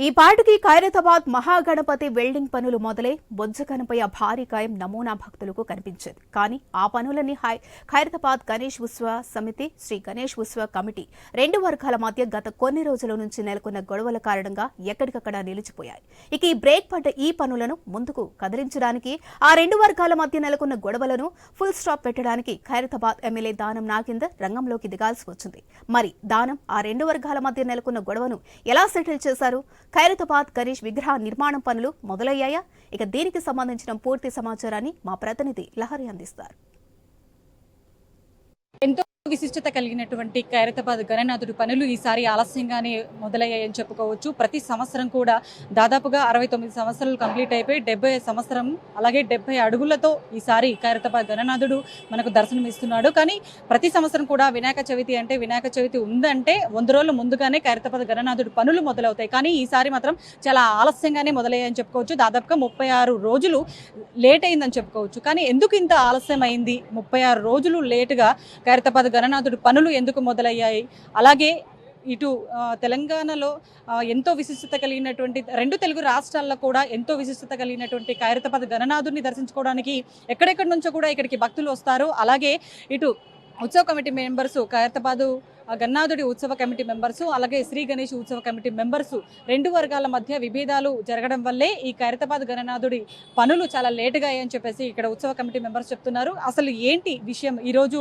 ఈ పాటికి ఖైరతాబాద్ మహాగణపతి వెల్డింగ్ పనులు మొదలై బొజ్జ కనపయ్య భారీ కాయం నమూనా భక్తులకు కనిపించేది. కానీ ఆ పనులన్నీ హై ఖైరతాబాద్ గణేష్ ఉత్సవ సమితి శ్రీ గణేష్ ఉత్సవ కమిటీ రెండు వర్గాల మధ్య గత కొన్ని రోజుల నుంచి నెలకొన్న గొడవల కారణంగా ఎక్కడికక్కడ నిలిచిపోయాయి. ఇక ఈ బ్రేక్ పడ్డ ఈ పనులను ముందుకు కదిలించడానికి ఆ రెండు వర్గాల మధ్య నెలకొన్న గొడవలను ఫుల్ స్టాప్ పెట్టడానికి ఖైరతాబాద్ ఎమ్మెల్యే దానం నాగేందర్ రంగంలోకి దిగాల్సి వచ్చింది. మరి దానం ఆ రెండు వర్గాల మధ్య నెలకొన్న గొడవను ఎలా సెటిల్ చేశారు? ఖైరతాబాద్ గణేష్ విగ్రహ నిర్మాణం పనులు మొదలయ్యాయా? ఇక దీనికి సంబంధించిన పూర్తి సమాచారాన్ని మా ప్రతినిధి లహరి అందిస్తారు. విశిష్టత కలిగినటువంటి ఖైరతాబాద్ గణనాథుడి పనులు ఈసారి ఆలస్యంగానే మొదలయ్యాయని చెప్పుకోవచ్చు. ప్రతి సంవత్సరం కూడా దాదాపుగా అరవై తొమ్మిది సంవత్సరాలు కంప్లీట్ అయిపోయి డెబ్బై సంవత్సరం అలాగే డెబ్బై అడుగులతో ఈసారి ఖైరతాబాద్ గణనాథుడు మనకు దర్శనం ఇస్తున్నాడు కానీ ప్రతి సంవత్సరం కూడా వినాయక చవితి అంటే వినాయక చవితి ఉందంటే వంద రోజుల ముందుగానే ఖైరతాబాద్ గణనాథుడి పనులు మొదలవుతాయి. కానీ ఈసారి మాత్రం చాలా ఆలస్యంగానే మొదలయ్యాయని చెప్పుకోవచ్చు. దాదాపుగా ముప్పై ఆరు రోజులు లేట్ అయిందని చెప్పుకోవచ్చు. కానీ ఎందుకు ఇంత ఆలస్యం అయింది ముప్పై ఆరు రోజులు లేటుగా ఖైరతాబాద్ గణనాథుడి పనులు ఎందుకు మొదలయ్యాయి? అలాగే ఇటు తెలంగాణలో ఎంతో విశిష్టత కలిగినటువంటి రెండు తెలుగు రాష్ట్రాల్లో కూడా ఎంతో విశిష్టత కలిగినటువంటి కైరతపద గణనాథుడిని దర్శించుకోవడానికి ఎక్కడెక్కడి నుంచో కూడా ఇక్కడికి భక్తులు వస్తారు. అలాగే ఇటు ఉత్సవ కమిటీ మెంబర్స్ ఖైరతాబాదు గన్నాథుడి ఉత్సవ కమిటీ మెంబర్స్ అలాగే శ్రీ గణేష్ ఉత్సవ కమిటీ మెంబర్స్ రెండు వర్గాల మధ్య విభేదాలు జరగడం వల్లే ఈ ఖైరతాబాద్ గణనాథుడి పనులు చాలా లేటుగా అని చెప్పేసి ఇక్కడ ఉత్సవ కమిటీ మెంబర్స్ చెప్తున్నారు. అసలు ఏంటి విషయం? ఈరోజు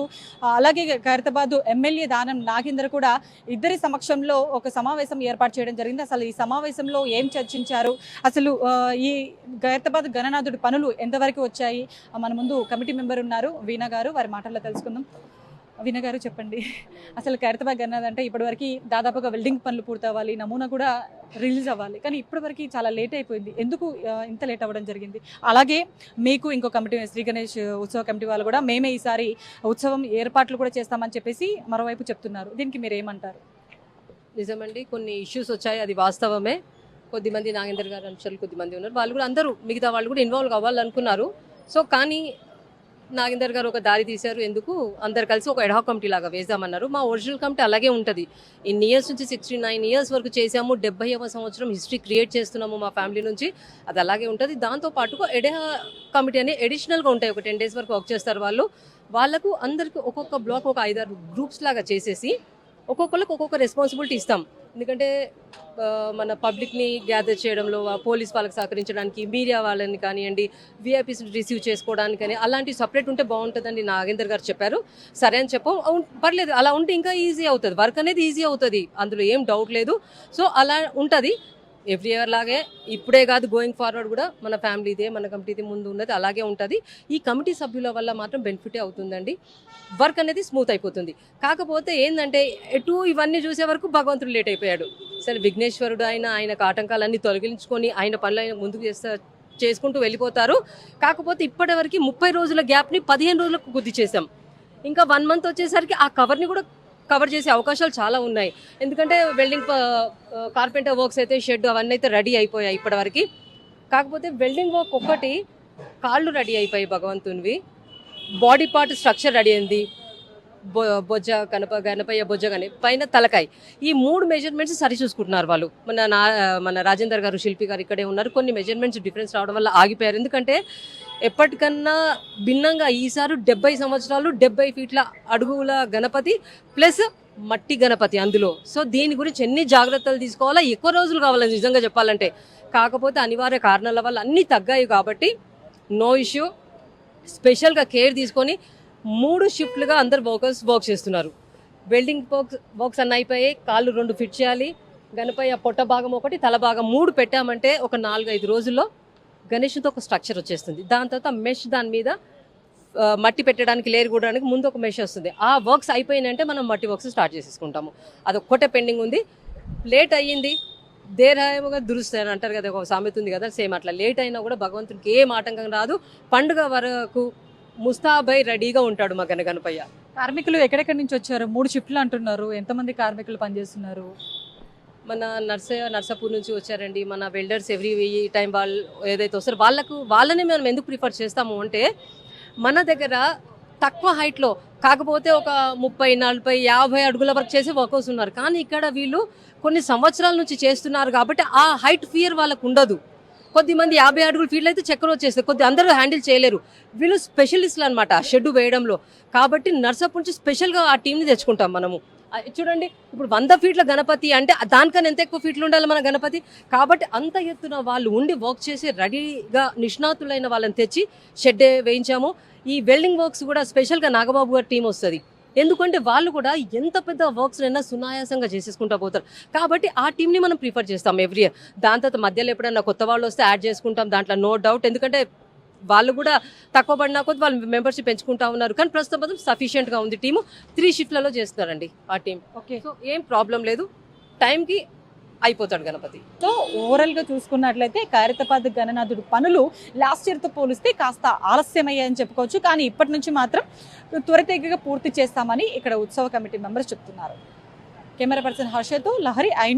అలాగే ఖైరతాబాద్ ఎమ్మెల్యే దానం నాగేందర్ కూడా ఇద్దరి సమక్షంలో ఒక సమావేశం ఏర్పాటు చేయడం జరిగింది. అసలు ఈ సమావేశంలో ఏం చర్చించారు? అసలు ఈ ఖైరతాబాద్ గణనాథుడి పనులు ఎంతవరకు వచ్చాయి? మన ముందు కమిటీ మెంబర్ ఉన్నారు వీణా గారు. వారి మాటల్లో తెలుసుకుందాం. వినగారు చెప్పండి. అసలు ఖైరతాబాద్ అన్నది అంటే ఇప్పటివరకు దాదాపుగా వెల్డింగ్ పనులు పూర్తవ్వాలి నమూనా కూడా రిలీజ్ అవ్వాలి. కానీ ఇప్పటివరకు చాలా లేట్ అయిపోయింది. ఎందుకు ఇంత లేట్ అవ్వడం జరిగింది? అలాగే మీకు ఇంకో కమిటీ శ్రీ గణేష్ ఉత్సవ కమిటీ వాళ్ళు కూడా మేమే ఈసారి ఉత్సవం ఏర్పాట్లు కూడా చేస్తామని చెప్పేసి మరోవైపు చెప్తున్నారు. దీనికి మీరు ఏమంటారు నిజమండి. కొన్ని ఇష్యూస్ వచ్చాయి. అది వాస్తవమే. కొద్దిమంది నాగేందర్ గారు అంశాలు కొద్దిమంది ఉన్నారు. వాళ్ళు కూడా అందరూ మిగతా వాళ్ళు కూడా ఇన్వాల్వ్ అవ్వాలనుకున్నారు. సో కానీ నాగేందర్ గారు ఒక దారి తీశారు ఎందుకు? అందరు కలిసి ఒక ఎడాక్ కమిటీ లాగా వేద్దామన్నారు మా ఒరిజినల్ కమిటీ అలాగే ఉంటుంది. ఇన్ని ఇయర్స్ నుంచి సిక్స్టీ నైన్ ఇయర్స్ వరకు చేసాము డెబ్బైవ సంవత్సరం హిస్టరీ క్రియేట్ చేస్తున్నాము మా ఫ్యామిలీ నుంచి. అది అలాగే ఉంటుంది. దాంతో పాటుగా ఎడా కమిటీ అనే ఎడిషనల్గా ఉంటాయి. ఒక టెన్ డేస్ వరకు వర్క్ చేస్తారు వాళ్ళు. వాళ్ళకు అందరికి ఒక్కొక్క బ్లాక్ ఒక ఐదారు గ్రూప్స్ లాగా చేసేసి ఒక్కొక్కరికి ఒక్కొక్క రెస్పాన్సిబిలిటీ ఇస్తాం. ఎందుకంటే మన పబ్లిక్ని గ్యాదర్ చేయడంలో పోలీస్ వాళ్ళకి సహకరించడానికి మీడియా వాళ్ళని కానివ్వండి విఐపీస్ రిసీవ్ చేసుకోవడానికి కానీ అలాంటి సపరేట్ ఉంటే బాగుంటుందని నాగేందర్ గారు చెప్పారు. సరే అని చెప్పాం. పర్లేదు. అలా ఉంటే ఇంకా ఈజీ అవుతుంది. వర్క్ అనేది ఈజీ అవుతుంది. అందులో ఏం డౌట్ లేదు. సో అలా ఉంటుంది. ఎవ్రీ ఇయర్ లాగే ఇప్పుడే కాదు గోయింగ్ ఫార్వర్డ్ కూడా మన ఫ్యామిలీదే మన కమిటీది ముందు ఉన్నది అలాగే ఉంటుంది. ఈ కమిటీ సభ్యుల వల్ల మాత్రం బెనిఫిటే అవుతుందండి. వర్క్ అనేది స్మూత్ అయిపోతుంది. కాకపోతే ఏంటంటే ఎటు ఇవన్నీ చూసే వరకు భగవంతుడు లేట్ అయిపోయాడు. సరే విఘ్నేశ్వరుడు ఆయన ఆయనకు ఆటంకాలన్నీ తొలగించుకొని ఆయన పనులు ఆయన ముందుకు చేస్తా చేసుకుంటూ వెళ్ళిపోతారు. కాకపోతే ఇప్పటివరకు ముప్పై రోజుల గ్యాప్ని పదిహేను రోజులకు గుర్తు చేసాం ఇంకా వన్ మంత్ వచ్చేసరికి ఆ కవర్ని కూడా కవర్ చేసే అవకాశాలు చాలా ఉన్నాయి. ఎందుకంటే వెల్డింగ్ కార్పెంటర్ వర్క్స్ అయితే షెడ్ అవన్నీ అయితే రెడీ అయిపోయాయి ఇప్పటివరకు. కాకపోతే వెల్డింగ్ వర్క్ ఒక్కటి కాళ్ళు రెడీ అయిపోయాయి భగవంతునివి. బాడీ పార్ట్ స్ట్రక్చర్ రెడీ అయింది. బొ బొజ్జ కనప గణపయ్య బొజ్జ కానీ పైన తలకాయ. ఈ మూడు మెజర్మెంట్స్ సరి చూసుకుంటున్నారు వాళ్ళు. మన నా మన రాజేందర్ గారు శిల్పి గారు ఇక్కడే ఉన్నారు. కొన్ని మెజర్మెంట్స్ డిఫరెన్స్ రావడం వల్ల ఆగిపోయారు. ఎందుకంటే ఎప్పటికన్నా భిన్నంగా ఈసారి డెబ్బై సంవత్సరాలు డెబ్బై ఫీట్ల అడుగుల గణపతి ప్లస్ మట్టి గణపతి అందులో. సో దీని గురించి ఎన్ని జాగ్రత్తలు తీసుకోవాలా? ఎక్కువ రోజులు కావాలి నిజంగా చెప్పాలంటే. కాకపోతే అనివార్య కారణాల వల్ల అన్నీ తగ్గాయి కాబట్టి నో ఇష్యూ. స్పెషల్గా కేర్ తీసుకొని మూడు షిఫ్ట్లుగా అందరు వర్కర్స్ వర్క్ చేస్తున్నారు. వెల్డింగ్ వర్క్స్ వర్క్స్ అన్నీ అయిపోయాయి కాళ్ళు రెండు ఫిట్ చేయాలి. గణపయ్య పొట్ట భాగం ఒకటి తల భాగం మూడు పెట్టామంటే ఒక నాలుగు ఐదు రోజుల్లో గణేష్తో ఒక స్ట్రక్చర్ వచ్చేస్తుంది. దాని తర్వాత మెష్ దాని మీద మట్టి పెట్టడానికి లేరు కూడడానికి ముందు ఒక మెష్ వస్తుంది. ఆ వర్క్స్ అయిపోయినంటే మనం మట్టి వర్క్స్ స్టార్ట్ చేసేసుకుంటాము. అది ఒక్కటే పెండింగ్ ఉంది. లేట్ అయ్యింది. దేరాయముగా దురుస్తాయని అంటారు కదా ఒక సామెత ఉంది కదా సేమ్ అట్లా. లేట్ అయినా కూడా భగవంతునికి ఏం ఆటంకం రాదు. పండుగ వరకు ముస్తాబై రెడీగా ఉంటాడు మా గణ కార్మికులు ఎక్కడెక్కడి నుంచి వచ్చారు? మూడు షిఫ్ట్లు అంటున్నారు. ఎంతమంది కార్మికులు పనిచేస్తున్నారు? మన నర్సయ్య నర్సాపూర్ నుంచి వచ్చారండి. మన వెల్డర్స్ ఎవ్రీ టైం వాళ్ళు ఏదైతే వస్తారో వాళ్ళకు వాళ్ళని మనం ఎందుకు ప్రిఫర్ చేస్తాము అంటే మన దగ్గర తక్కువ హైట్లో కాకపోతే ఒక ముప్పై నలభై యాభై అడుగుల వరకు చేసే వర్కర్స్ ఉన్నారు. కానీ ఇక్కడ వీళ్ళు కొన్ని సంవత్సరాల నుంచి చేస్తున్నారు కాబట్టి ఆ హైట్ ఫియర్ వాళ్ళకు ఉండదు. కొద్దిమంది యాభై అడుగుల ఫీల్డ్ అయితే చక్కెర వచ్చేస్తారు కొద్ది అందరూ హ్యాండిల్ చేయలేరు. వీళ్ళు స్పెషలిస్టులు అనమాట షెడ్ వేయడంలో. కాబట్టి నర్సప్ నుంచి స్పెషల్గా ఆ టీంని తెచ్చుకుంటాం మనము. చూడండి ఇప్పుడు వంద ఫీట్ల గణపతి అంటే దానికన్నా ఎంత ఎక్కువ ఫీట్లు ఉండాలి మన గణపతి? కాబట్టి అంత ఎత్తున వాళ్ళు ఉండి వర్క్ చేసి రెడీగా నిష్ణాతులైన వాళ్ళని తెచ్చి షెడ్ వేయించాము. ఈ వెల్డింగ్ వర్క్స్ కూడా స్పెషల్గా నాగబాబు గారి టీం వస్తుంది. ఎందుకంటే వాళ్ళు కూడా ఎంత పెద్ద వర్క్స్ అయినా సునాయాసంగా చేసేసుకుంటా పోతారు. కాబట్టి ఆ టీంని మనం ప్రిఫర్ చేస్తాం ఎవ్రీ ఇయర్ దాని తర్వాత మధ్యలో ఎప్పుడైనా కొత్త వాళ్ళు వస్తే యాడ్ చేసుకుంటాం. దాంట్లో నో డౌట్ ఎందుకంటే వాళ్ళు కూడా తక్కువ పడినా కొద్ది వాళ్ళు మెంబర్షిప్ పెంచుకుంటా ఉన్నారు. కానీ ప్రస్తుతం మాత్రం సఫిషియెంట్గా ఉంది టీము త్రీ షిఫ్ట్లలో చేస్తున్నారండి ఆ టీం ఓకే సో ఏం ప్రాబ్లం లేదు. టైంకి అయిపోతాడు గణపతి. సో ఓవరాల్గా చూసుకున్నట్లయితే ఖైరతాబాద్ గణనాథుడు పనులు లాస్ట్ ఇయర్తో పోలిస్తే కాస్త ఆలస్యమయ్యాయని చెప్పుకోవచ్చు. కానీ ఇప్పటి నుంచి మాత్రం త్వరితగతిగా పూర్తి చేస్తామని ఇక్కడ ఉత్సవ కమిటీ మెంబర్స్ చెప్తున్నారు. కెమెరా పర్సన్ హర్షతో లహరి ఐ